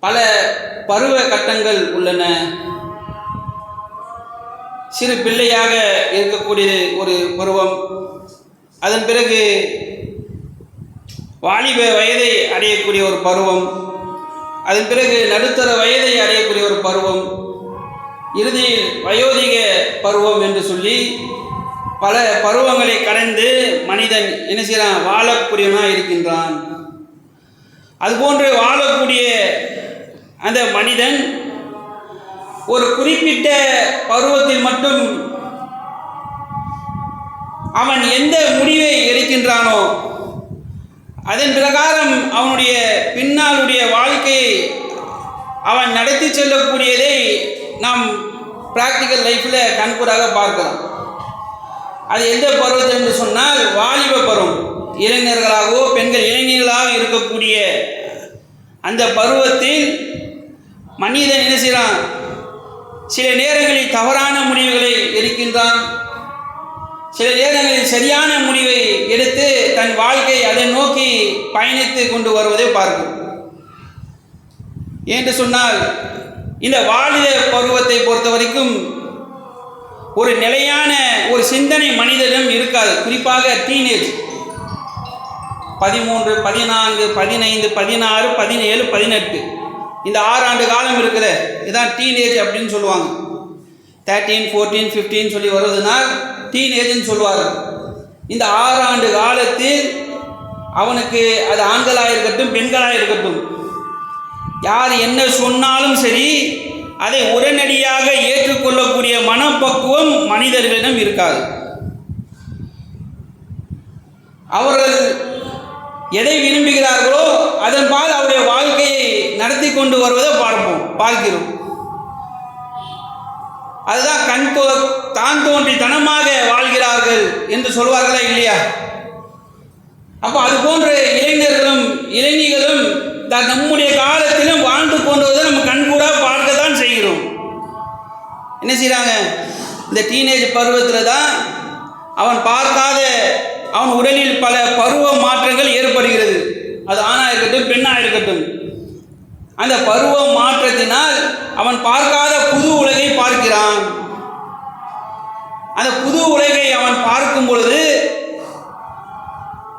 பல பருவ கட்டங்கள் உள்ளன. சிறு பிள்ளையாக இருக்கக்கூடிய ஒரு பருவம். அதன் பிறகு வாலிப வயதை அடையக்கூடிய ஒரு பருவம். அதன் பிறகு நடுத்தர வயதை அடையக்கூடிய ஒரு பருவம். இறுதியில் வயோதிக பருவம் என்று சொல்லி பல பருவங்களை கடந்து மனிதன் என்ன செய்கிறான்? வாழக்கூடியவனாக இருக்கின்றான். அதுபோன்று வாழக்கூடிய அந்த மனிதன் ஒரு குறிப்பிட்ட பருவத்தில் மட்டும் அவன் எந்த முடிவை எடுக்கின்றானோ அதன் பிரகாரம் அவனுடைய பின்னாளுடைய வாழ்க்கையை அவன் நடத்தி செல்லக்கூடியதை நாம் ப்ராக்டிக்கல் லைஃப்பில் கண்கூடாக பார்க்கலாம். அது எந்த பருவத்தில் என்று சொன்னால் வாலிப பருவம். இளைஞர்களாகவோ பெண்கள் இளைஞர்களாக இருக்கக்கூடிய அந்த பருவத்தில் மனிதன் என்ன செய்கிறான்? சில நேரங்களில் தவறான முடிவுகளை எடுக்கின்றான். சில நேரங்களில் சரியான முடிவை எடுத்து தன் வாழ்க்கை அதை நோக்கி பயணித்து கொண்டு வருவதை பார்க்கும். என்று சொன்னால் இந்த வாலித பருவத்தை பொறுத்த வரைக்கும் ஒரு நிலையான ஒரு சிந்தனை மனிதனிடம் இருக்காது. குறிப்பாக டீனேஜ் பதிமூன்று பதினான்கு பதினைந்து பதினாறு பதினேழு பதினெட்டு. இந்த ஆறு ஆண்டு காலம் இருக்கிற இதான் டீனேஜ் அப்படின்னு சொல்லுவாங்க. தேர்ட்டீன் ஃபோர்டீன் ஃபிஃப்டீன் சொல்லி வருவதனால் டீனேஜ்னு சொல்லுவார் இந்த ஆறு ஆண்டு காலத்தில் அவனுக்கு அது ஆண்களாக இருக்கட்டும் பெண்களாக இருக்கட்டும் யார் என்ன சொன்னாலும் சரி அதை உடனடியாக ஏற்றுக்கொள்ளக்கூடிய மனப்பக்குவம் மனிதர்களிடம் இருக்காது. அவர்கள் எதை விரும்புகிறார்களோ அதன்பால் அவருடைய வாழ்க்கையை நடத்தி கொண்டு வருவதை பார்ப்போம் பார்க்கிறோம். அதுதான் கண் தோ தான் தோன்றி தனமாக வாழ்கிறார்கள் என்று சொல்வார்களா இல்லையா? அப்போ அது போன்ற இளைஞர்களும் இளைஞர்களும் த- நம்முடைய காலத்திலும் வாழ்ந்து கொண்டுவதை நம்ம கண்கூடாக பார்க்க தான் செய்கிறோம். என்ன செய்கிறாங்க இந்த டீனேஜ் பருவத்தில் தான் அவன் பார்க்காத அவன் உடலில் பல பருவ மாற்றங்கள் அது ஆணாக இருக்கட்டும் பெண்ணாக இருக்கட்டும். அந்த பருவ மாற்றத்தினால் அவன் பார்க்காத புது உலகை பார்க்கிறான். அந்த புது உலகை அவன் பார்க்கும் பொழுது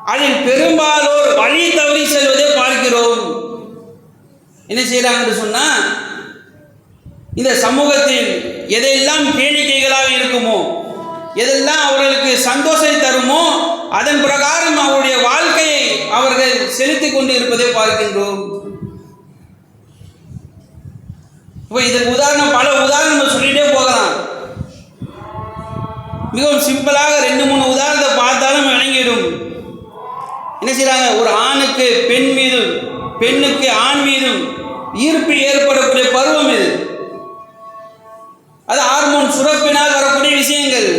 அதில் பெரும்பாலோர் வழி தவறி செல்வதை பார்க்கிறோம். என்ன செய்கிறாங்கன்னு சொன்னா இந்த சமூகத்தில் எதையெல்லாம் கேளிக்கைகளாக இருக்குமோ எதெல்லாம் அவர்களுக்கு சந்தோஷம் தருமோ அதன் பிரகாரம் அவருடைய வாழ்க்கையை அவர்கள் செலுத்தி கொண்டு இருப்பதை பார்க்கின்றோம். இப்போ இதற்கு உதாரணம் பல உதாரணம் சொல்லிட்டே போகலாம். மிகவும் சிம்பிளாக ரெண்டு மூணு உதாரணத்தை பார்த்தாலும் விளங்கிடும். என்ன செய்கிறாங்க ஒரு ஆணுக்கு பெண் மீதும் பெண்ணுக்கு ஆண் மீதும் ஈர்ப்பு ஏற்படக்கூடிய பருவம் இது. அது ஹார்மோன் சுரப்பினால் வரக்கூடிய விஷயங்கள்.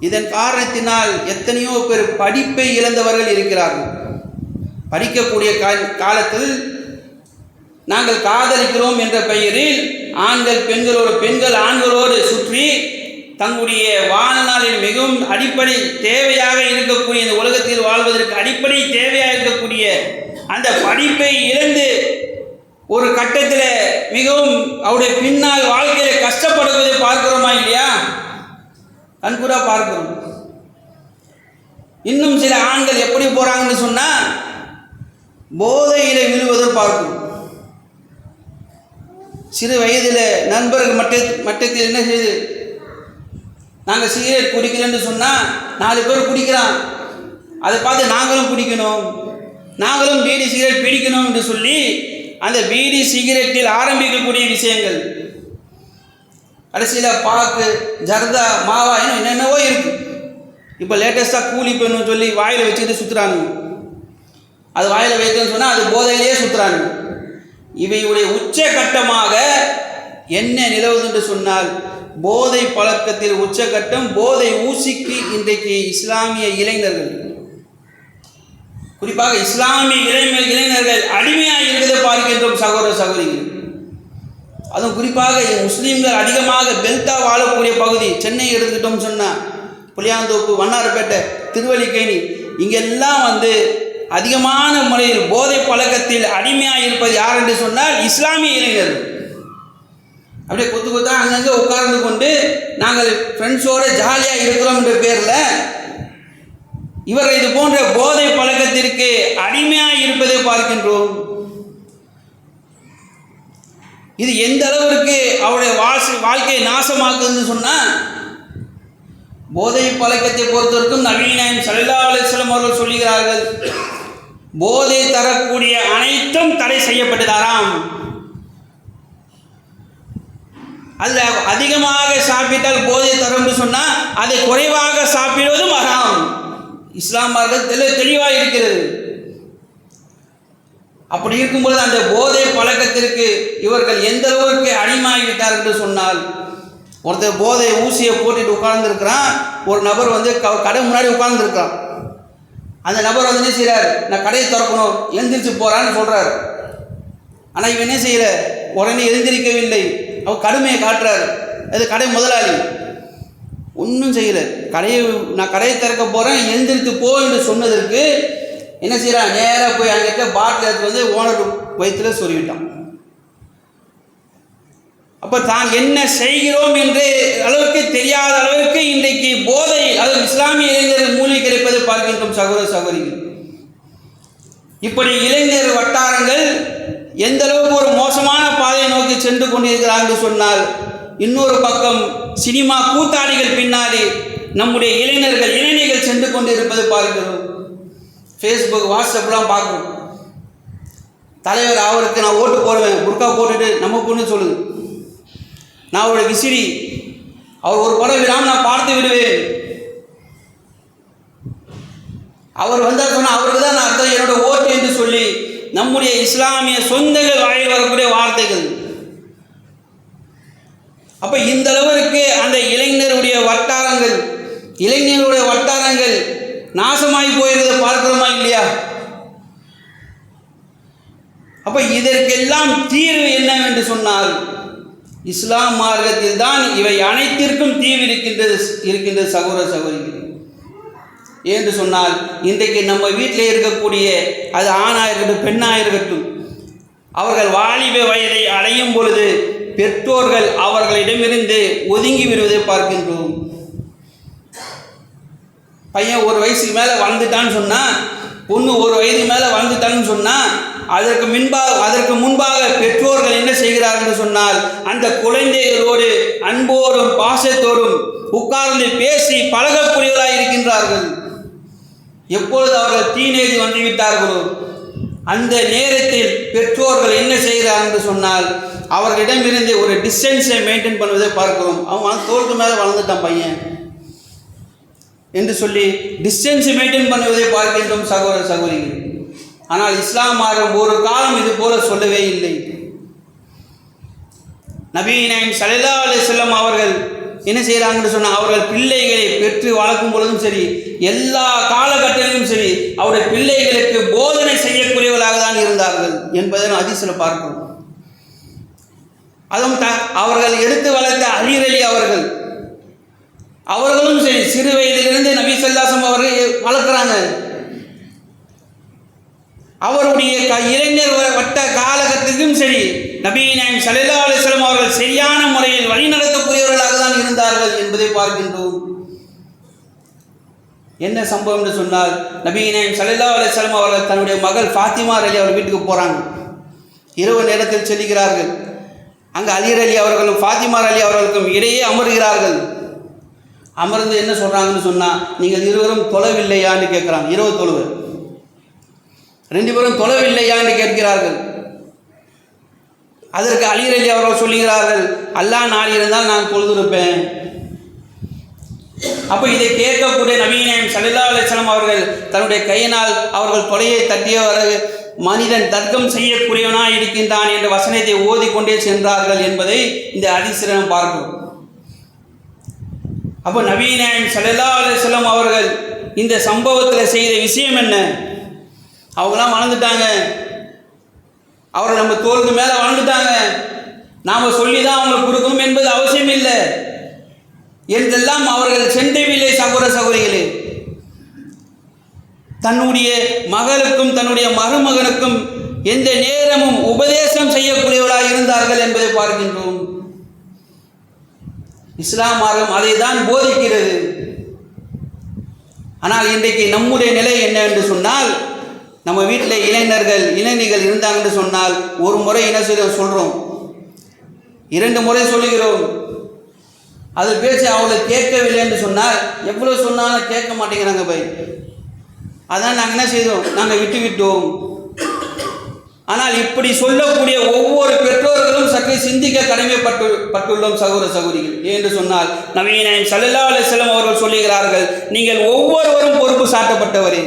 இதன் காரணத்தினால் எத்தனையோ பேர் படிப்பை இழந்தவர்கள் இருக்கிறார்கள். படிக்கக்கூடிய காலத்தில் நாங்கள் காதலிக்கிறோம் என்ற பெயரில் ஆண்கள் பெண்களோடு பெண்கள் ஆண்களோடு சுற்றி தங்களுடைய வாழ்நாளில் மிகவும் அடிப்படை தேவையாக இருக்கக்கூடிய இந்த உலகத்தில் வாழ்வதற்கு அடிப்படை தேவையாக இருக்கக்கூடிய அந்த படிப்பை இழந்து ஒரு கட்டத்தில் மிகவும் அவருடைய பின்னால் வாழ்க்கையில் கஷ்டப்படுவதை பார்க்கிறோமா இல்லையா? கண்கூடா பார்க்கிறோம் இன்னும் சில ஆண்கள் எப்படி போகிறாங்கன்னு சொன்னால் போதையில விழுவதை பார்க்கும் சிறு வயதில் நண்பர்கள் மட்ட மட்டத்தில் என்ன செய்யுது நாங்கள் சிகரெட் குடிக்கிறேன்னு சொன்னால் நாலு பேர் குடிக்கிறான். அதை பார்த்து நாங்களும் குடிக்கணும். நாங்களும் பீடி சிகரெட் பிடிக்கணும் என்று சொல்லி அந்த பீடி சிகரெட்டில் ஆரம்பிக்கக்கூடிய விஷயங்கள். கடைசியில் பாக்கு ஜர்தா மாவா இன்னும் என்னென்னவோ இருக்கு. இப்போ லேட்டஸ்ட்டாக கூலி பெண்ணுன்னு சொல்லி வாயில் வச்சுட்டு சுற்றுறானுங்க அது வாயில் வைக்கணும்னு சொன்னால் அது போதையிலேயே சுற்றுறாங்க இவையுடைய உச்சகட்டமாக என்ன நிலவுது என்று சொன்னால் போதை பழக்கத்தில் உச்சகட்டம் போதை ஊசிக்கு இன்றைக்கு இஸ்லாமிய இளைஞர்கள். குறிப்பாக இஸ்லாமிய இளைஞ இளைஞர்கள் அடிமையாக இருந்ததை பார்க்கின்றோம் சகோதர சகோதரிகள். அதுவும் குறிப்பாக முஸ்லீம்கள் அதிகமாக பெல்ட்டாக வாழக்கூடிய பகுதி சென்னை எடுத்துக்கிட்டோம்னு சொன்னால் புளியாந்தோப்பு வண்ணாரப்பேட்டை திருவல்லிக்கேணி இங்கெல்லாம் வந்து அதிகமான முறையில் போதை பழக்கத்தில் அடிமையாக இருப்பது யார் என்று சொன்னால் இஸ்லாமிய இளைஞர்கள். அப்படியே கொத்து கொத்தா அங்கங்கே உட்கார்ந்து கொண்டு நாங்கள் ஃப்ரெண்ட்ஸோடு ஜாலியாக இருக்கிறோம் என்ற பேரில் இவர் இது போன்ற போதை பழக்கத்திற்கு அடிமையாக இருப்பதை பார்க்கின்றோம். இது எந்த அளவிற்கு அவருடைய வாசி வாழ்க்கையை நாசமாக்குதுன்னு சொன்னால் போதை பழக்கத்தை பொறுத்தவரைக்கும் நவீனம் சல்லா அலிஸ்லம் அவர்கள் சொல்லுகிறார்கள் போதை தரக்கூடிய அனைத்தும் தடை செய்யப்பட்டதாராம். அதில் அதிகமாக சாப்பிட்டால் போதை தரும்னு சொன்னால் அதை குறைவாக சாப்பிடுவதும் ஹராம். இஸ்லாம் தெளிவாக இருக்கிறது. அப்படி இருக்கும்பொழுது அந்த போதை பழக்கத்திற்கு இவர்கள் எந்த அளவுக்கு அடிமாகிவிட்டார் என்று சொன்னால் ஒருத்தர் போதை ஊசியை போட்டுட்டு உட்கார்ந்துருக்கிறான் ஒரு நபர் வந்து க கடை முன்னாடி உட்கார்ந்துருக்கிறான். அந்த நபர் வந்து என்ன செய்கிறார் நான் கடையை திறக்கணும் எழுந்திரிச்சு போகிறான்னு சொல்கிறார் ஆனால் இவன் என்ன செய்யல? உடனே எழுந்திரிக்கவில்லை. அவர் கடுமையை காட்டுறார். அது கடை முதலாளி. ஒன்றும் செய்யலை. கடையை நான் கடையை திறக்க போகிறேன் எழுந்திரித்து போ என்று சொன்னதற்கு என்ன செய்கிறான் நேராக போய் அங்கே இருக்க பாட்டில் எடுத்து வந்து ஓனர் வயிற்றுல சொல்லிவிட்டான். அப்போ தான் என்ன செய்கிறோம் என்று அளவுக்கு தெரியாத அளவுக்கு இன்றைக்கு போதை அது இஸ்லாமிய இளைஞர்கள் மூலிகை கிடைப்பதை பார்க்கின்றோம் சகோதர சகோதரிகள். இப்படி இளைஞர் வட்டாரங்கள் எந்த அளவுக்கு ஒரு மோசமான பாதையை நோக்கி சென்று கொண்டிருக்கிறார்கள் சொன்னால் இன்னொரு பக்கம் சினிமா கூத்தாடிகள் பின்னாடி நம்முடைய இளைஞர்கள் இளைஞர்கள் சென்று கொண்டிருப்பதை பார்க்கிறோம். ஃபேஸ்புக் வாட்ஸ்அப்லாம் பார்க்கும். தலைவர் அவருக்கு நான் ஓட்டு போடுவேன். புர்கா போட்டுட்டு நம்ம பொண்ணு சொல்லுது. நான் அவரோட விசிறி அவர் ஒரு படம் விடாமல் நான் பார்த்து விடுவேன். அவர் வந்தால் சொன்னால் அவருக்கு தான் நான் அர்த்தம். என்னோட ஓட்டு என்று சொல்லி நம்முடைய இஸ்லாமிய சொந்தங்கள் வாயில் வரக்கூடிய வார்த்தைகள். அப்போ இந்த அளவிற்கு அந்த இளைஞருடைய வட்டாரங்கள் இளைஞருடைய வட்டாரங்கள் நாசமாகி போயிருக்கிறத பார்க்குறோமா இல்லையா? அப்போ இதற்கெல்லாம் தீர்வு என்னவென்று சொன்னால் இஸ்லாம் மார்க்கத்தில் தான் இவை அனைத்திற்கும் தீர்வு இருக்கின்றது இருக்கின்றது சகோதர சகோதரிகள். என்று சொன்னால் இன்றைக்கு நம்ம வீட்டில் இருக்கக்கூடிய அது ஆணாக இருக்கட்டும் பெண்ணாக இருக்கட்டும் அவர்கள் வாலிப வயதை அடையும் பொழுது பெற்றோர்கள் அவர்களிடமிருந்து ஒதுங்கி விடுவதை பார்க்கின்றோம். பையன் ஒரு வயசுக்கு மேலே வளர்ந்துட்டான்னு சொன்னால் பொண்ணு ஒரு வயது மேலே வளர்ந்துட்டான்னு சொன்னால் அதற்கு முன்பாக அதற்கு முன்பாக பெற்றோர்கள் என்ன செய்கிறார்கள் சொன்னால் அந்த குழந்தைகளோடு அன்போடும் பாசத்தோடும் உட்கார்ந்து பேசி பழகக்கூடியவர்களாக இருக்கின்றார்கள். எப்பொழுது அவர்கள் டீனேஜ் வந்துவிட்டார்களோ அந்த நேரத்தில் பெற்றோர்கள் என்ன செய்கிறார்கள் என்று சொன்னால் அவர்களிடமிருந்து ஒரு டிஸ்டன்ஸை மெயின்டைன் பண்ணுவதை பார்க்கிறோம். அவன் தோளுக்கு மேலே வளர்ந்துட்டான் பையன். என்று சொல்லி டிஸ்டன்ஸ் மெயின்டைன் பண்ணுவதை பார்க்கின்றோம் சகோதர சகோதரிகள். ஆனால் இஸ்லாம் மார்க்கம் ஒரு காலம் இது போல சொல்லவே இல்லை. நபீனாயின் சலிலா அலி செல்லம் அவர்கள் என்ன செய்கிறாங்கன்னு சொன்னால் அவர்கள் பிள்ளைகளை பெற்று வளர்க்கும் பொழுதும் சரி எல்லா காலகட்டத்திலும் சரி அவருடைய பிள்ளைகளுக்கு போதனை செய்யக்கூடியவர்களாக தான் இருந்தார்கள் என்பதை நான் அதிசயில் பார்க்கிறோம். அதுவும் த அவர்கள் எடுத்து வளர்த்த அலிரலி அவர்கள் அவர்களும் சரி சிறு வயதிலிருந்து நபி செல்லாசம் அவர்கள் வளர்க்குறாங்க. அவருடைய க இளைஞர் வட்ட காலகட்டத்திலும் சரி நபீனாயம் சல்லா அலிஸ்லாம் அவர்கள் சரியான முறையில் வழிநடத்தக்கூடியவர்களாக தான் இருந்தார்கள் என்பதை பார்க்கின்றோம். என்ன சம்பவம் என்று சொன்னால் நபீனாயம் சல்லா அலிஸ்லாம் அவர்கள் தன்னுடைய மகள் ஃபாத்திமா அலி அவர் வீட்டுக்கு போகிறாங்க இரவு நேரத்தில் செல்கிறார்கள். அங்கே அலிர் அலி அவர்களும் ஃபாத்திமா அலி அவர்களுக்கும் இடையே அமர்கிறார்கள். அமர்ந்து என்ன சொல்கிறாங்கன்னு சொன்னால் நீங்கள் இருவரும் தொலைவில்லையான்னு கேட்குறாங்க. இரவு தொழுவு. ரெண்டு பேரும் தொலைவில்லையா என்று கேட்கிறார்கள். அதற்கு அலிர் அலி அவர்கள் சொல்லுகிறார்கள் அல்லாஹ் நாள் இருந்தால் நான் தொழுதிருப்பேன் அப்போ இதை கேட்கக்கூடிய நவீனம் சல்லா அலிஸ்லாம் அவர்கள் தன்னுடைய கையினால் அவர்கள் தொலையை தட்டியவர் மனிதன் தர்க்கம் செய்யக்கூடியவனாக இருக்கின்றான் என்ற வசனத்தை ஓதிக்கொண்டே சென்றார்கள் என்பதை இந்த அதிசிரம் பார்க்கிறோம். அப்போ நவீனம் சல்லா அலிஸ்லாம் அவர்கள் இந்த சம்பவத்தில் செய்த விஷயம் என்ன? அவங்களாம் வளர்ந்துட்டாங்க அவரை நம்ம தோளுக்கு மேலே வளர்ந்துட்டாங்க நாம் சொல்லி தான் அவங்களுக்கு கொடுக்கணும் என்பது அவசியம் இல்லை. என்றெல்லாம் அவர்கள் சென்றவில்லை சகோதர சகோதரிகளே தன்னுடைய மகளுக்கும் தன்னுடைய மருமகனுக்கும் எந்த நேரமும் உபதேசம் செய்யக்கூடியவர்களாக இருந்தார்கள் என்பதை பார்க்கின்றோம். இஸ்லாம் மார்க்கம் அதை தான் போதிக்கிறது. ஆனால் இன்றைக்கு நம்முடைய நிலை என்ன என்று சொன்னால் நம்ம வீட்டில் இளைஞர்கள் இளைஞர்கள் இருந்தாங்கன்னு சொன்னால் ஒரு முறை என்ன செய்ய சொல்கிறோம் இரண்டு முறை சொல்லுகிறோம். அது பேச்சு அவளை கேட்கவில்லை என்று சொன்னால் எவ்வளோ சொன்னாலும் கேட்க மாட்டேங்கிறாங்க பை அதான் நாங்கள் என்ன செய்தோம்? நாங்கள் விட்டு விட்டோம். ஆனால் இப்படி சொல்லக்கூடிய ஒவ்வொரு பெற்றோர்களும் சற்றே சிந்திக்க கடமைப்பட்டு பட்டுள்ளோம் சகோதர சகோதரிகள். என்று சொன்னால் நவீன சல்லல்லா அலிஸ்லம் அவர்கள் சொல்லுகிறார்கள் நீங்கள் ஒவ்வொருவரும் பொறுப்பு சாட்டப்பட்டவரே.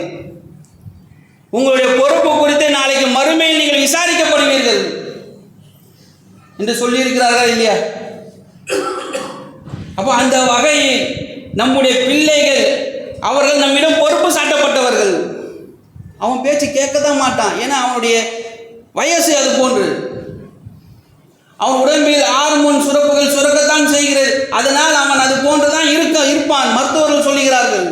உங்களுடைய பொறுப்பு குறித்து நாளைக்கு மறுமையில் நீங்கள் விசாரிக்கப்படுவீர்கள். என்று சொல்லியிருக்கிறார்கள் இல்லையா? அப்போ அந்த வகையில் நம்முடைய பிள்ளைகள் அவர்கள் நம்மிடம் பொறுப்பு சாட்டப்பட்டவர்கள். அவன் பேச்சு கேட்க தான் மாட்டான். ஏன்னா அவனுடைய வயசு அது போன்று. அவன் உடம்பில் ஹார்மோன் சுரப்புகள் சுரக்கத்தான் செய்கிறது. அதனால் அவன் அது போன்றுதான் இருக்க இருப்பான் மருத்துவர்கள் சொல்லுகிறார்கள்.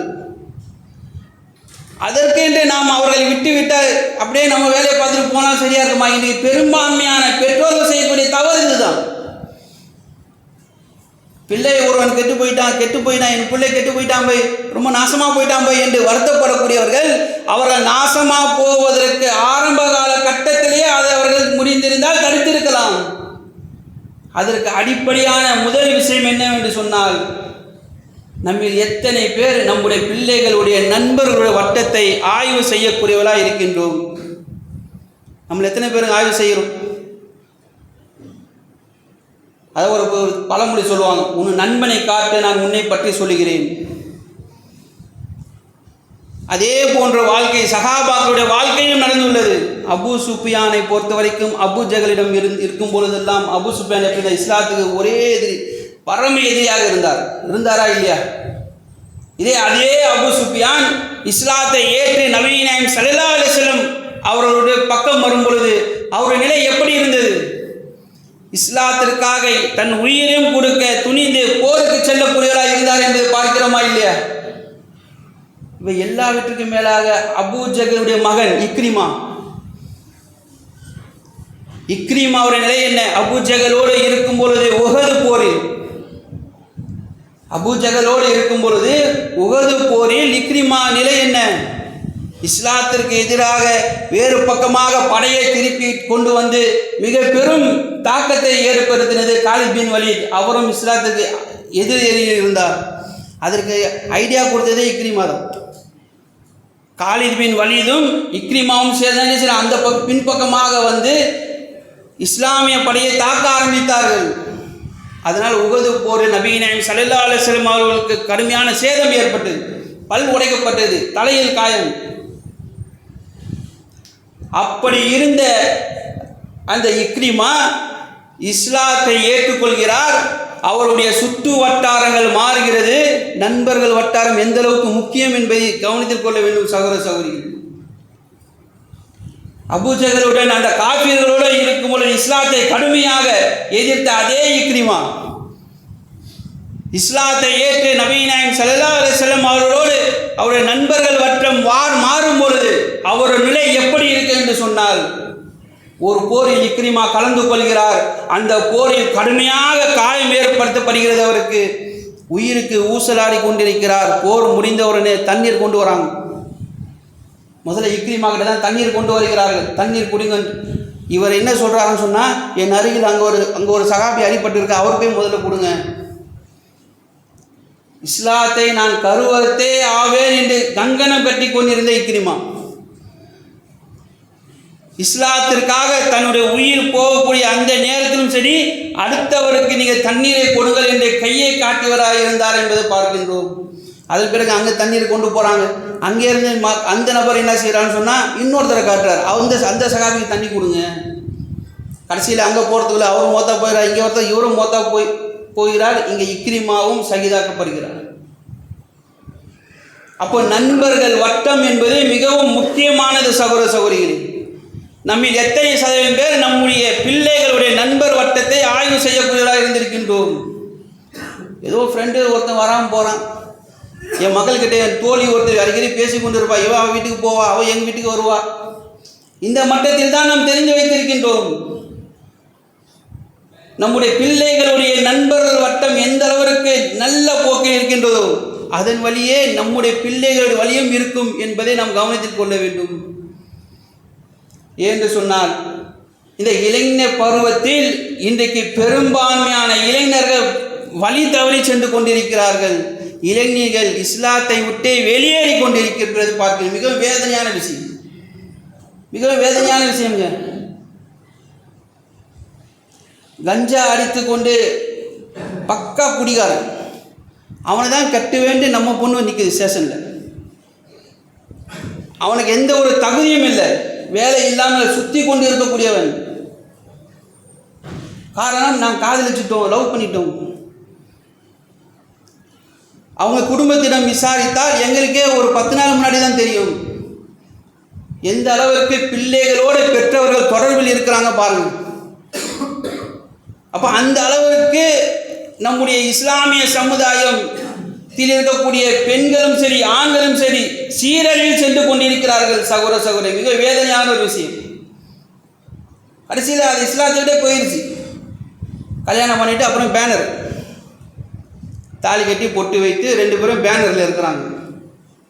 அதற்கென்று நாம் அவர்களை விட்டுவிட்டு அப்படியே நம்ம வேலையை பார்த்துட்டு போனால் சரியா இருக்குமா? இன்றைக்கு பெரும்பான்மையான பெற்றோர்கள் செய்யக்கூடிய தவறு இதுதான். பிள்ளை ஒருவன் கெட்டு போயிட்டான் கெட்டு போயிட்டான் என் பிள்ளை கெட்டு போயிட்டான் போய் ரொம்ப நாசமாக போயிட்டான் போய் என்று வருத்தப்படக்கூடியவர்கள் அவர்கள் நாசமாக போவதற்கு ஆரம்ப கால அவர்கள் தடுத்திருக்கலாம். அதற்கு அடிப்படையான முதல் விஷயம் என்னவென்று சொன்னால் நம்மில் எத்தனை பேர் நம்முடைய பிள்ளைகளுடைய நண்பர்களுடைய வட்டத்தை ஆய்வு செய்யக்கூடியவர்களாக இருக்கின்றோம். நம்மள எத்தனை பேருக்கு ஆய்வு செய்கிறோம்? அதை ஒரு ஒரு பழமொழி சொல்லுவாங்க உன் நண்பனை காட்டு நான் உன்னை பற்றி சொல்லுகிறேன். அதே போன்ற வாழ்க்கை சகாபாக்களுடைய வாழ்க்கையும் நடந்துள்ளது. அபு சுஃபியானை பொறுத்த வரைக்கும் அபு ஜகலிடம் இருந்து இருக்கும் பொழுதெல்லாம் அபு சுஃபியான் எப்படி இஸ்லாத்துக்கு ஒரே எதிரி பரம எதிரியாக இருந்தார். இருந்தாரா இல்லையா? இதே அதே அபு சுஃபியான் இஸ்லாத்தை ஏற்று நவீனாயம் சலிலா அலிஸ்லம் அவர்களுடைய பக்கம் வரும் பொழுது அவருடைய நிலை எப்படி இருந்தது? இஸ்லாத்திற்காக தன் உயிரையும் கொடுக்க துணிந்து போருக்கு செல்லக்கூடியவராக இருந்தார் என்பதை பார்க்கிறோமா இல்லையா? இவை எல்லாவற்றுக்கும் மேலாக அபுஜகலுடைய மகன் இக்ரிமா. இக்ரிமாவுடைய நிலை என்ன? அபூ ஜகலோடு இருக்கும் பொழுது உகது போரில். அபூ ஜகலோடு இருக்கும் பொழுது உகது போரில் இக்ரிமா நிலை என்ன? இஸ்லாத்திற்கு எதிராக வேறு பக்கமாக படையை திருப்பி கொண்டு வந்து மிக பெரும் தாக்கத்தை ஏற்படுத்தினது காலித் பின் வலீத். அவரும் இஸ்லாத்துக்கு எதிர் இருந்தார். அதற்கு ஐடியா கொடுத்ததே இக்ரிமா தான். காலித் பின் இக்ரிமாவும் சேர்ந்து சில அந்த பக் பின்பக்கமாக வந்து இஸ்லாமிய படையை தாக்க ஆரம்பித்தார்கள். அதனால் உகது போர் நபீனாயம் சல்லல்லா அலுவலம் அவர்களுக்கு கடுமையான சேதம் ஏற்பட்டது. பல் உடைக்கப்பட்டது. தலையில் காயம். அப்படி இருந்த அந்த இக்ரிமா இஸ்லாத்தை ஏற்றுக்கொள்கிறார். அவருடைய சுற்று வட்டாரங்கள் மாறுகிறது. நண்பர்கள் வட்டாரம் எந்த அளவுக்கு முக்கியம் என்பதை கவனித்துக் கொள்ள வேண்டும் சகோதர சகோதரிகள். அபூஜகருடன் அந்த காப்பீர்களோடு இருக்கும் பொழுது இஸ்லாத்தை கடுமையாக எதிர்த்த அதே இக்ரிமா. இஸ்லாத்தை ஏற்று நவீனாயம் செல்லா செல்லம் அவர்களோடு அவருடைய நண்பர்கள் வட்டம் வார் மாறும் பொழுது அவருடைய நிலை எப்படி இருக்கு என்று சொன்னால் ஒரு போரில் இக்ரிமா கலந்து கொள்கிறார். அந்த போரில் கடுமையாக காயம் ஏற்படுத்தப்படுகிறது அவருக்கு. உயிருக்கு ஊசலாடி கொண்டிருக்கிறார். போர் முடிந்தவுடனே தண்ணீர் கொண்டு வராங்க. முதல்ல இக்ரிமா கிட்ட தான் தண்ணீர் கொண்டு வருகிறார்கள். தண்ணீர் குடிங்க. இவர் என்ன சொல்கிறாருன்னு சொன்னால் என் அருகில் அங்கே ஒரு அங்கே ஒரு சகாபி அடிபட்டிருக்கு. அவர் போய் முதல்ல கொடுங்க. இஸ்லாத்தை நான் கருவத்தே ஆவேன் என்று கங்கணம் கட்டி கொண்டிருந்த இக்ரிமா. இஸ்லாத்திற்காக தன்னுடைய உயிர் போகக்கூடிய அந்த நேரத்திலும் சரி அடுத்தவருக்கு நீங்கள் தண்ணீரை கொடுங்கள் என்று கையை காட்டியவராக இருந்தார் என்பதை பார்க்கின்றோம். அதன் பிறகு அங்கே தண்ணீர் கொண்டு போகிறாங்க அங்கே இருந்து ம அந்த நபர் என்ன செய்கிறான்னு சொன்னால் இன்னொருத்தரை காட்டுறார். அந்த அந்த சகாபிக்கு தண்ணி கொடுங்க. கடைசியில் அங்கே போகிறதுக்குள்ள அவரும் மோத்தா போயிடறார் இங்கே ஒருத்தர் இவரும் மோத்தா போய் போகிறார். இங்கே இக்ரிமாவும் சகிதாக்கப்படுகிறார். அப்போ நண்பர்கள் வட்டம் என்பது மிகவும் முக்கியமானது சகோதர சகோதரிகளே. நம்மில் எத்தனை சதவீதம் பேர் நம்முடைய பிள்ளைகளுடைய நண்பர் வட்டத்தை ஆய்வு செய்யக்கூடியதாக இருந்திருக்கின்றோம். ஏதோ ஃப்ரெண்டு ஒருத்தன் வராமல் போகிறான் என் மகள்கிட்ட என் தோழி ஒருத்தர் அடிக்கடி பேசி கொண்டு இருப்பா இவ அவ வீட்டுக்கு போவா அவள் எங்கள் வீட்டுக்கு வருவா. இந்த மட்டத்தில் தான் நாம் தெரிந்து வைத்திருக்கின்றோம். நம்முடைய பிள்ளைகளுடைய நண்பர்கள் வட்டம் எந்த அளவிற்கு நல்ல போக்கில் இருக்கின்றதோ அதன் வழியே நம்முடைய பிள்ளைகளுடைய வழியும் இருக்கும் என்பதை நாம் கவனத்தில் கொள்ள வேண்டும். என்று சொன்னால் இந்த இளைஞர் பருவத்தில் இன்றைக்கு பெரும்பான்மையான இளைஞர்கள் வழி தவறி சென்று கொண்டிருக்கிறார்கள். இளைஞர்கள் இஸ்லாத்தை விட்டே வெளியேறி கொண்டிருக்கிறது பார்க்க மிகவும் வேதனையான விஷயம். மிகவும் வேதனையான விஷயங்க கஞ்சா அடித்து கொண்டு பக்கா குடிகாரன். அவனை தான் கட்ட வேண்டி நம்ம பொண்ணு நிற்குது ஸ்டேஷனில். அவனுக்கு எந்த ஒரு தகுதியும் இல்லை. வேலை இல்லாமல் சுற்றி கொண்டு இருக்கக்கூடியவன் காரணம் நாம் காதலிச்சிட்டோம் லவ் பண்ணிட்டோம். அவங்க குடும்பத்திடம் விசாரித்தால் எங்களுக்கே ஒரு பத்து நாள் முன்னாடி தான் தெரியும். எந்த அளவிற்கு பிள்ளைகளோடு பெற்றவர்கள் தொடர்பில் இருக்கிறாங்க பாருங்க. அப்போ அந்த அளவிற்கு நம்முடைய இஸ்லாமிய சமுதாயம் இருக்கக்கூடிய பெண்களும் சரி ஆண்களும் சரி சீரழில் சென்று கொண்டிருக்கிறார்கள். சகோதர சகோதரி மிக வேதனையான ஒரு விஷயம். கடைசியில் அது இஸ்லாத்திட்டே போயிடுச்சு கல்யாணம் பண்ணிட்டு அப்புறம் பேனர் தாலி கட்டி பொட்டு வைத்து ரெண்டு பேரும் பேனரில் இருக்கிறாங்க.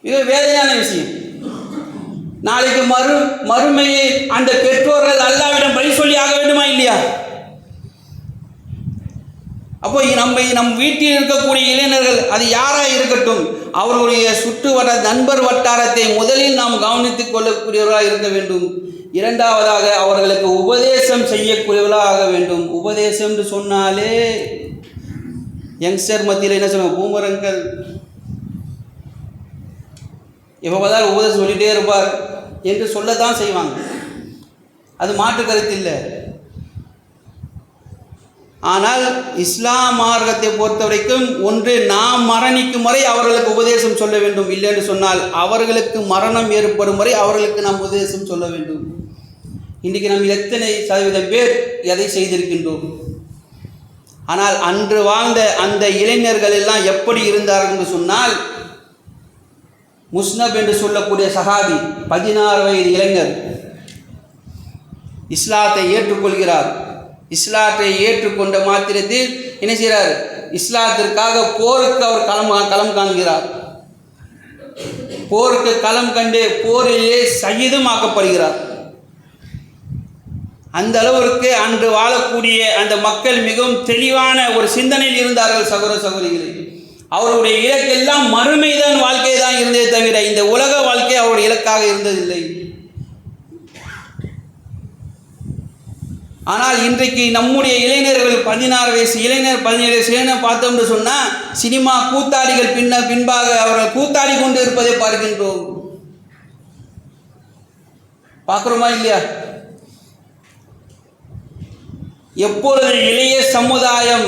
மிக வேதனையான விஷயம். நாளைக்கு மறு மறுமையை அந்த பெற்றோர்கள் அல்லாவிடம் பழி சொல்லி ஆக வேண்டுமா இல்லையா? அப்போ நம்ம நம் வீட்டில் இருக்கக்கூடிய இளைஞர்கள் அது யாராக இருக்கட்டும் அவர்களுடைய சுற்று வட்ட நண்பர் வட்டாரத்தை முதலில் நாம் கவனித்துக் கொள்ளக்கூடியவர்களாக இருக்க வேண்டும். இரண்டாவதாக அவர்களுக்கு உபதேசம் செய்யக்கூடியவர்களாக ஆக வேண்டும். உபதேசம் என்று சொன்னாலே யங்ஸ்டர் மத்தியில் என்ன சொல்லுவாங்க? பூமரங்கள். எப்போ பார்த்தாலும் உபதேசம் சொல்லிகிட்டே இருப்பார் என்று சொல்லத்தான் செய்வாங்க. அது மாற்று கருத்து இல்லை. ஆனால் இஸ்லாம் மார்க்கத்தை பொறுத்த வரைக்கும் ஒன்று நாம் மரணிக்கும் வரை அவர்களுக்கு உபதேசம் சொல்ல வேண்டும். இல்லை என்று சொன்னால் அவர்களுக்கு மரணம் ஏற்படும் வரை அவர்களுக்கு நாம் உபதேசம் சொல்ல வேண்டும். இன்றைக்கு நம்ம எத்தனை சதவீதம் பேர் எதை செய்திருக்கின்றோம்? ஆனால் அன்று வாழ்ந்த அந்த இளைஞர்கள் எல்லாம் எப்படி இருந்தார்கள் என்று சொன்னால் முஸ்னப் என்று சொல்லக்கூடிய சஹாபி பதினாறு வயது இளைஞர் இஸ்லாத்தை ஏற்றுக்கொள்கிறார். இஸ்லாத்தை ஏற்றுக்கொண்ட மாத்திரத்தில் என்ன செய்கிறார்? இஸ்லாத்திற்காக போருக்கு அவர் களம் களம் காண்கிறார். போருக்கு களம் கண்டு போரிலே சகிதமாக்கப்படுகிறார். அந்த அளவிற்கு அன்று வாழக்கூடிய அந்த மக்கள் மிகவும் தெளிவான ஒரு சிந்தனையில் இருந்தார்கள் சகோதர சகோதரிகளே. அவருடைய இலக்கெல்லாம் மறுமைதான் வாழ்க்கை தான் இருந்ததே தவிர இந்த உலக வாழ்க்கை அவருடைய இலக்காக இருந்ததில்லை. ஆனால் இன்றைக்கு நம்முடைய இளைஞர்கள் பதினாறு வயசு இளைஞர் பதினேழு வயசு இளைஞர் பார்த்தோம்னு சொன்னால் சினிமா கூத்தாடிகள் பின்ன பின்பாக அவர்கள் கூத்தாடி கொண்டு இருப்பதை பார்க்கின்றோம். பார்க்குறோமா இல்லையா? எப்பொழுது இளைய சமுதாயம்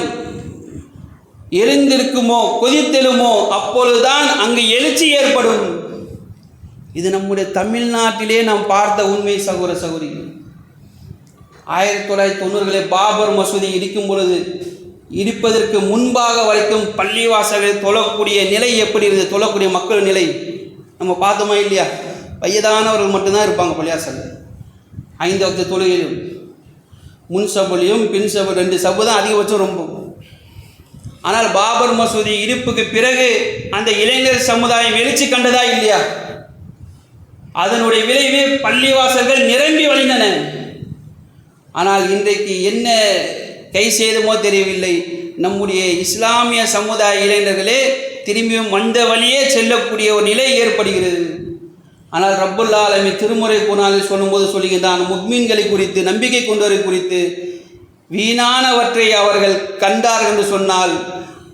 எழுந்திருக்குமோ கொதித்தெழுமோ அப்பொழுதுதான் அங்கு எழுச்சி ஏற்படும். இது நம்முடைய தமிழ்நாட்டிலே நாம் பார்த்த உண்மை சகோதர சகோதரிகள். ஆயிரத்தி தொள்ளாயிரத்தி தொண்ணூறுகளில் பாபர் மசூதி இடிக்கும் பொழுது இடிப்பதற்கு முன்பாக வரைக்கும் பள்ளிவாசல்கள் தொழக்கூடிய நிலை எப்படி இருந்தது? தொழக்கூடிய மக்கள் நிலை நம்ம பார்த்தோமா இல்லையா? வயதானவர்கள் மட்டும்தான் இருப்பாங்க பள்ளிவாசல் ஐந்து வக்த தொழுகையிலும் முன் சபலியும் பின் சபு ரெண்டு சபு தான் அதிகபட்சம் ரொம்ப. ஆனால் பாபர் மசூதி இடிப்புக்கு பிறகு அந்த இளைஞர் சமுதாயம் எழுச்சி கண்டதா இல்லையா? அதனுடைய விளைவு பள்ளிவாசல்கள் நிரம்பி வழிந்தன. ஆனால் இன்றைக்கு என்ன கை செய்தமோ தெரியவில்லை. நம்முடைய இஸ்லாமிய சமுதாய இளைஞர்களே திரும்பியும் வந்த வழியே செல்லக்கூடிய ஒரு நிலை ஏற்படுகிறது. ஆனால் ரப்புல் ஆலமி திருமுறை குணாலில் சொல்லும்போது சொல்லுகின்றான் முக்மீன்களை குறித்து நம்பிக்கை கொண்டவரை குறித்து வீணானவற்றை அவர்கள் கண்டார்கள் என்று சொன்னால்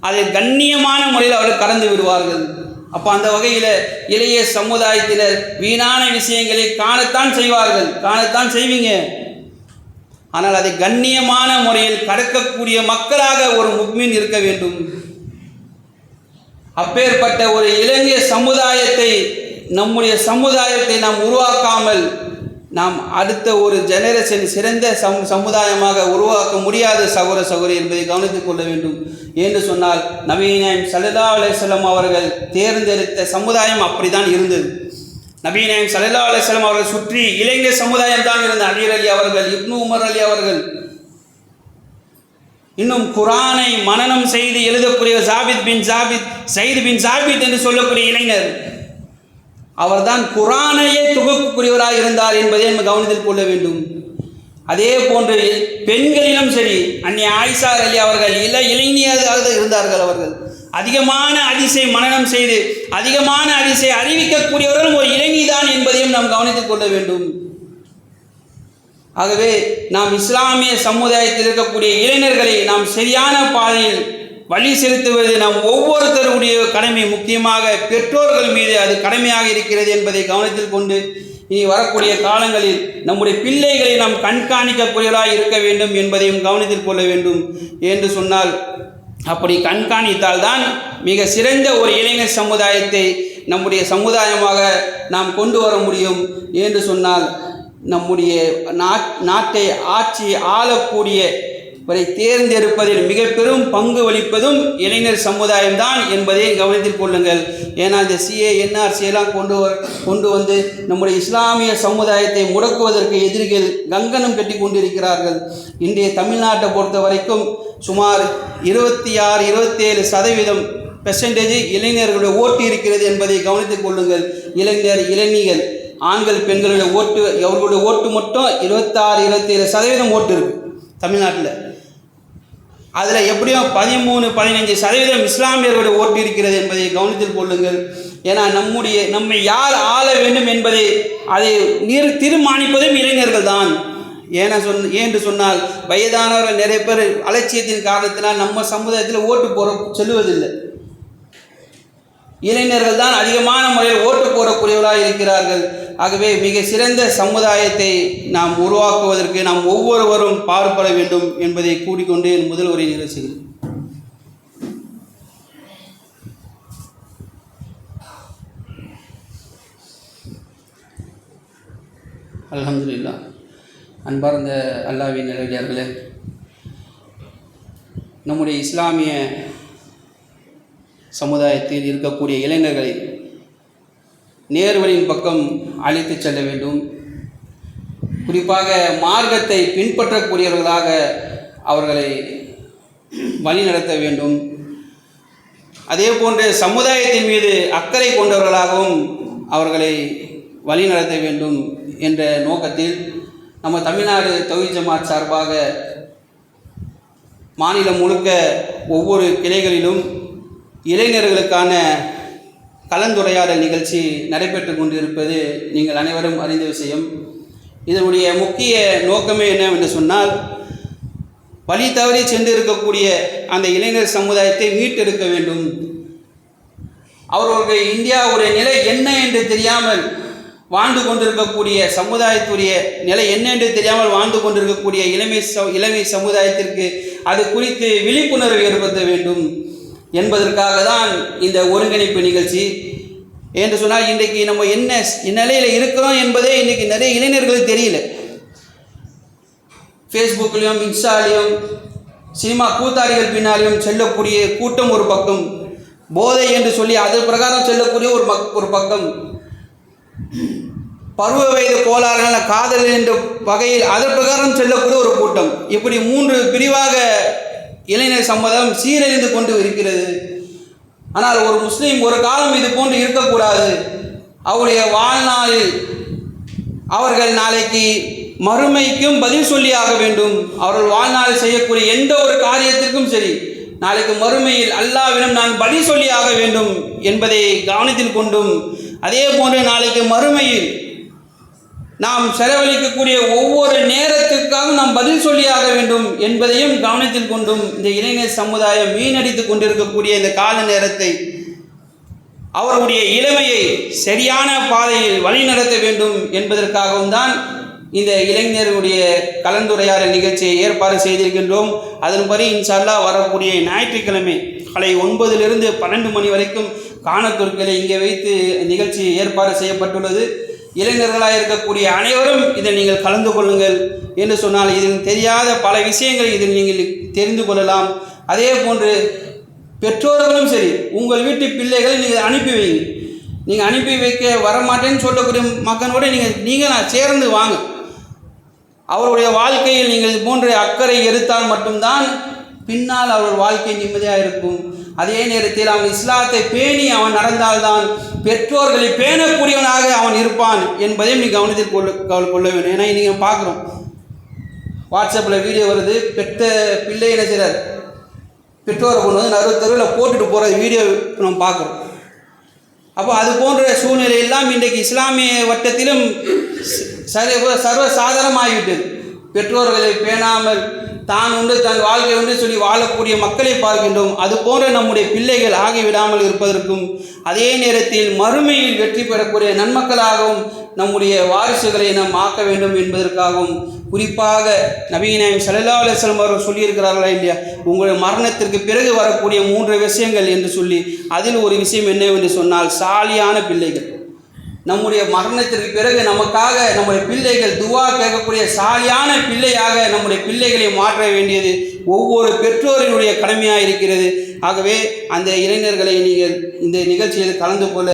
அதை கண்ணியமான முறையில் அவர்கள் கடந்து விடுவார்கள். அப்போ அந்த வகையில் இளைய சமுதாயத்தினர் வீணான விஷயங்களை காணத்தான் செய்வார்கள். காணத்தான் செய்வீங்க. ஆனால் அதை கண்ணியமான முறையில் கடக்கக்கூடிய மக்களாக ஒரு முக்மின் இருக்க வேண்டும். அப்பேற்பட்ட ஒரு இளைஞ சமுதாயத்தை நம்முடைய சமுதாயத்தை நாம் உருவாக்காமல் நாம் அடுத்த ஒரு ஜெனரேஷன் சிறந்த சம் சமுதாயமாக உருவாக்க முடியாத சகோர சகோரி என்பதை கவனித்துக் கொள்ள வேண்டும். என்று சொன்னால் நவீனம் சலிதா அலையம் அவர்கள் தேர்ந்தெடுத்த சமுதாயம் அப்படித்தான் இருந்தது. நபீனாயம் சல்லா அலிஸ்லாம் அவர்கள் சுற்றி இளைஞர் சமுதாயம் தான் இருந்த அமீர் அலி அவர்கள் இப்னு உமர் அலி அவர்கள். இன்னும் குரானை மனனம் செய்து எழுதக்கூடிய ஜாபித் பின் ஜாபித் சயித் பின் ஜாபித் என்று சொல்லக்கூடிய இளைஞர் அவர்தான் குரானையே தொகுக்கக்கூடியவராக இருந்தார் என்பதை நம்ம கவனத்தில் கொள்ள வேண்டும். அதே போன்று பெண்களிலும் சரி அன்னை ஆயிஷா அலி அவர்கள் இள இளைஞராக இருந்தார்கள் அவர்கள். அதிகமான அரிசை மனநம் செய்து அதிகமான அரிசை அறிவிக்கக்கூடியவர்கள் ஒரு இளைஞதான் என்பதையும் நாம் கவனித்துக் கொள்ள வேண்டும். ஆகவே நாம் இஸ்லாமிய சமுதாயத்தில் இருக்கக்கூடிய இளைஞர்களை நாம் சரியான பாதையில் வழி செலுத்துவது நம் ஒவ்வொருத்தருடைய கடமை. முக்கியமாக பெற்றோர்கள் மீது அது கடமையாக இருக்கிறது என்பதை கவனத்தில் கொண்டு இனி வரக்கூடிய காலங்களில் நம்முடைய பிள்ளைகளை நாம் கண்காணிக்கக்கூடியதாக இருக்க வேண்டும் என்பதையும் கவனத்தில் கொள்ள வேண்டும். என்று சொன்னால் அப்படி கண்காணித்தால் தான் மிக சிறந்த ஒரு இளைஞர் சமுதாயத்தை நம்முடைய சமுதாயமாக நாம் கொண்டு வர முடியும் என்று சொன்னால் நம்முடைய நாட்டை ஆட்சி ஆளக்கூடிய வரை தேர்ந்தெடுப்பதில் மிக பெரும் பங்கு வகிப்பதும் இளைஞர் சமுதாயம்தான் என்பதை கவனத்தில் கொள்ளுங்கள். ஏன்னா இந்த சிஏ என்ஆர்சி எல்லாம் கொண்டு வ கொண்டு வந்து நம்முடைய இஸ்லாமிய சமுதாயத்தை முடக்குவதற்கு எதிரிகள் கங்கணம் கட்டி கொண்டிருக்கிறார்கள். இன்றைய தமிழ்நாட்டை பொறுத்த வரைக்கும் சுமார் இருபத்தி ஆறு இருபத்தேழு சதவீதம் பெர்சன்டேஜ் இளைஞர்களுடைய ஓட்டு இருக்கிறது என்பதை கவனித்துக் கொள்ளுங்கள். இளைஞர் இளைஞர்கள் ஆண்கள் பெண்களுடைய ஓட்டு அவர்களுடைய ஓட்டு மட்டும் இருபத்தாறு இருபத்தேழு சதவீதம் ஓட்டு இருக்குது தமிழ்நாட்டில். அதில் எப்படியும் பதிமூணு பதினஞ்சு சதவீதம் இஸ்லாமியர்களுடைய ஓட்டு இருக்கிறது என்பதை கவனத்தில் கொள்ளுங்கள். ஏன்னா நம்முடைய நம்மை யார் ஆள வேண்டும் என்பதை அதை நீர் தீர்மானிப்பதும் இளைஞர்கள் தான் ஏன சொன்ன ஏன்று சொன்னால் வயதானவர்கள் நிறைய பேர் அலட்சியத்தின் காரணத்தினால் நம்ம சமுதாயத்தில் ஓட்டு போகிற செல்லுவதில்லை. இளைஞர்கள் தான் அதிகமான முறையில் ஓட்டு போடக்கூடியவர்களாக இருக்கிறார்கள். ஆகவே மிக சிறந்த சமுதாயத்தை நாம் உருவாக்குவதற்கு நாம் ஒவ்வொருவரும் பாடுபட வேண்டும் என்பதை கூறிக்கொண்டு என் முதல் உரை நிகழ்ச்சிகள் அலமதுல்லா அன்பார்ந்த அல்லாவின் நிலையார்களே நம்முடைய இஸ்லாமிய சமுதாயத்தில் இருக்கக்கூடிய இளைஞர்களை நேர்வழியின் பக்கம் அழைத்து செல்ல வேண்டும். குறிப்பாக மார்க்கத்தை பின்பற்றக்கூடியவர்களாக அவர்களை வழிநடத்த வேண்டும். அதே போன்று சமுதாயத்தின் மீது அக்கறை கொண்டவர்களாகவும் அவர்களை வழிநடத்த வேண்டும் என்ற நோக்கத்தில் நம்ம தமிழ்நாடு தொழில் ஜமாத் சார்பாக மாநிலம் முழுக்க ஒவ்வொரு கிளைகளிலும் இளைஞர்களுக்கான கலந்துரையாடல் நிகழ்ச்சி நடைபெற்று கொண்டிருப்பது நீங்கள் அனைவரும் அறிந்த விஷயம். இதனுடைய முக்கிய நோக்கமே என்னவென்று சொன்னால் வழி தவறி சென்று இருக்கக்கூடிய அந்த இளைஞர் சமுதாயத்தை மீட்டெடுக்க வேண்டும். அவர்களுடைய இந்தியாவுடைய நிலை என்ன என்று தெரியாமல் வாழ்ந்து கொண்டிருக்கக்கூடிய சமுதாயத்துடைய நிலை என்ன என்று தெரியாமல் வாழ்ந்து கொண்டிருக்கக்கூடிய இளமை ச இளமை சமுதாயத்திற்கு அது குறித்து விழிப்புணர்வு ஏற்படுத்த வேண்டும் என்பதற்காக தான் இந்த ஒருங்கிணைப்பு நிகழ்ச்சி. என்று சொன்னால் இன்றைக்கு நம்ம என்ன நிலையில் இருக்கிறோம் என்பதே இன்றைக்கி நிறைய இளைஞர்களுக்கு தெரியல. ஃபேஸ்புக்லேயும் இன்ஸ்டாலேயும் சினிமா கூத்தாடிகள் பின்னாலையும் செல்லக்கூடிய கூட்டம் ஒரு பக்கம் போதை என்று சொல்லி அது பிரகாரம் செல்லக்கூடிய ஒரு மக் ஒரு பக்கம். பருவ வயது கோளாறுகள் காதல் என்ற வகையில் அதன் பிரகாரம் செல்லக்கூடிய ஒரு கூட்டம். இப்படி மூன்று பிரிவாக இளைஞர் சம்மதம் சீரழிந்து கொண்டு இருக்கிறது. ஆனால் ஒரு முஸ்லீம் ஒரு காலம் இது போன்று இருக்கக்கூடாது. அவருடைய வாழ்நாளில் அவர்கள் நாளைக்கு மறுமைக்கும் பதில் சொல்லியாக வேண்டும். அவர்கள் வாழ்நாளில் செய்யக்கூடிய எந்த ஒரு காரியத்திற்கும் சரி நாளைக்கு மறுமையில் அல்லாவிடம் நான் பதில் சொல்லி ஆக வேண்டும் என்பதை கவனத்தில் கொண்டும் அதே போன்று நாளைக்கு மறுமையில் நாம் செலவழிக்கக்கூடிய ஒவ்வொரு நேரத்திற்காக நாம் பதில் சொல்லியாக வேண்டும் என்பதையும் கவனத்தில் கொண்டும் இந்த இளைஞர் சமுதாயம் மீனடித்து கொண்டிருக்கக்கூடிய இந்த கால நேரத்தை அவருடைய இளமையை சரியான பாதையில் வழிநடத்த வேண்டும் என்பதற்காகவும் தான் இந்த இளைஞருடைய கலந்துரையாடல் நிகழ்ச்சியை ஏற்பாடு செய்திருக்கின்றோம். அதன்படி இன்ஷல்லா வரக்கூடிய ஞாயிற்றுக்கிழமை காலை ஒன்பதிலிருந்து பன்னெண்டு மணி வரைக்கும் காணத்தொருட்களை இங்கே வைத்து நிகழ்ச்சி ஏற்பாடு செய்யப்பட்டுள்ளது. இளைஞர்களாக இருக்கக்கூடிய அனைவரும் இதில் நீங்கள் கலந்து கொள்ளுங்கள் என்று சொன்னால் இதில் தெரியாத பல விஷயங்களை இதில் நீங்கள் தெரிந்து கொள்ளலாம். அதே போன்று பெற்றோர்களும் சரி உங்கள் வீட்டு பிள்ளைகளை நீங்கள் அனுப்பி வைங்க நீங்கள் அனுப்பி வைக்க வரமாட்டேன்னு சொல்லக்கூடிய மக்களோட நீங்கள் நீங்கள் நான் சேர்ந்து வாங்க. அவருடைய வாழ்க்கையில் நீங்கள் போன்ற அக்கறை எடுத்தால் மட்டும்தான் பின்னால் அவர் வாழ்க்கை நிம்மதியாக இருக்கும். அதே நேரத்தில் அவன் இஸ்லாத்தை பேணி அவன் நடந்தால்தான் பெற்றோர்களை பேணக்கூடியவனாக அவன் இருப்பான் என்பதையும் நீ கவனத்தில் கொள்ள கொள்ள வேண்டும். ஏன்னா நீங்கள் பார்க்குறோம். வாட்ஸ்அப்பில் வீடியோ வருது. பெற்ற பிள்ளை என்ன செய்கிறார் பெற்றோரை கொண்டு வந்து நடு தெருவில் போட்டுட்டு போகிற வீடியோ நம்ம பார்க்குறோம். அப்போ அது போன்ற சூழ்நிலையெல்லாம் இன்றைக்கு இஸ்லாமிய வட்டத்திலும் சர்வ சர்வசாதாரணமாகிவிட்டது பெற்றோர்களை பேணாமல் தான் உண்டு தன் வாழ்க்கை உண்டு சொல்லி வாழக்கூடிய மக்களை பார்க்கின்றோம். அது போன்ற நம்முடைய பிள்ளைகள் ஆகிவிடாமல் இருப்பதற்கும் அதே நேரத்தில் மறுமையில் வெற்றி பெறக்கூடிய நன்மக்களாகவும் நம்முடைய வாரிசுகளை நாம் ஆக்க வேண்டும் என்பதற்காகவும் குறிப்பாக நபீநாயம் சல்லா அலுவலம் அவர்கள் சொல்லியிருக்கிறார்களா இல்லையா? உங்களுடைய மரணத்திற்கு பிறகு வரக்கூடிய மூன்று விஷயங்கள் என்று சொல்லி அதில் ஒரு விஷயம் என்னவென்று சொன்னால் சாலியான பிள்ளைகள். நம்முடைய மரணத்திற்கு பிறகு நமக்காக நம்முடைய பிள்ளைகள் துவா கேட்கக்கூடிய சாலியான பிள்ளையாக நம்முடைய பிள்ளைகளை மாற்ற வேண்டியது ஒவ்வொரு பெற்றோரினுடைய கடமையாக இருக்கிறது ஆகவே அந்த இளைஞர்களை நீங்கள் இந்த நிகழ்ச்சியில் கலந்து கொள்ள